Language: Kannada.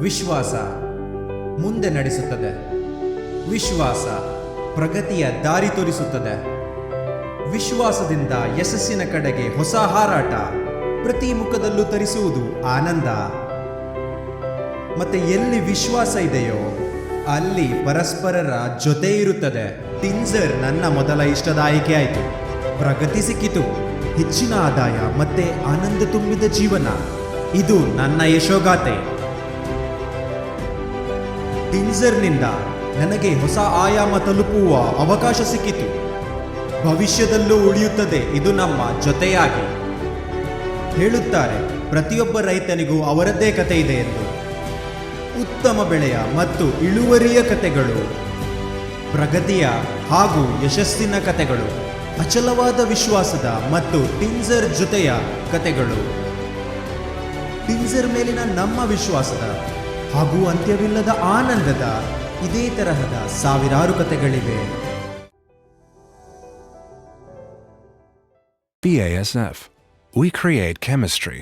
ವಿಶ್ವಾಸ ಮುಂದೆ ನಡೆಸುತ್ತದೆ. ವಿಶ್ವಾಸ ಪ್ರಗತಿಯ ದಾರಿ ತೋರಿಸುತ್ತದೆ. ವಿಶ್ವಾಸದಿಂದ ಯಶಸ್ಸಿನ ಕಡೆಗೆ ಹೊಸ ಹಾರಾಟ ಪ್ರತಿ ಮುಖದಲ್ಲೂ ತರಿಸುವುದು ಆನಂದ. ಮತ್ತೆ ಎಲ್ಲಿ ವಿಶ್ವಾಸ ಇದೆಯೋ ಅಲ್ಲಿ ಪರಸ್ಪರರ ಜೊತೆ ಇರುತ್ತದೆ. ಟಿನ್ಸರ್ ನನ್ನ ಮೊದಲ ಇಷ್ಟದ ಆಯ್ಕೆ ಆಯಿತು. ಪ್ರಗತಿ ಸಿಕ್ಕಿತು. ಹೆಚ್ಚಿನ ಆದಾಯ ಮತ್ತೆ ಆನಂದ ತುಂಬಿದ ಜೀವನ. ಇದು ನನ್ನ ಯಶೋಗಾಥೆ. ಟಿನ್ಸರ್ನಿಂದ ನನಗೆ ಹೊಸ ಆಯಾಮ ತಲುಪುವ ಅವಕಾಶ ಸಿಕ್ಕಿತು. ಭವಿಷ್ಯದಲ್ಲೂ ಉಳಿಯುತ್ತದೆ, ಇದು ನಮ್ಮ ಜೊತೆಯಾಗಿ. ಹೇಳುತ್ತಾರೆ, ಪ್ರತಿಯೊಬ್ಬ ರೈತನಿಗೂ ಅವರದ್ದೇ ಕತೆ ಇದೆ ಎಂದು. ಉತ್ತಮ ಬೆಳೆಯ ಮತ್ತು ಇಳುವರಿಯ ಕತೆಗಳು ಪ್ರಗತಿಯ ಹಾಗೂ ಯಶಸ್ಸಿನ ಕತೆಗಳು ಅಚಲವಾದ ವಿಶ್ವಾಸದ ಮತ್ತು ಟಿನ್ಸರ್ ಜೊತೆಯ ಕತೆಗಳು ಟಿನ್ಸರ್ ಮೇಲಿನ ನಮ್ಮ ವಿಶ್ವಾಸದ ಹಾಗೂ ಅಂತ್ಯವಿಲ್ಲದ ಆನಂದದ ಇದೇ ತರಹದ ಸಾವಿರಾರು ಕಥೆಗಳಿವೆ BASF. We create chemistry.